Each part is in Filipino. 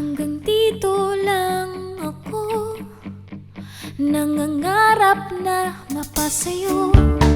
Hanggang dito lang ako. Nangangarap na mapasayo Hanggang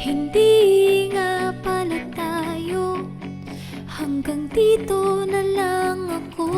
Hindi nga pala tayo. Hanggang dito na lang ako.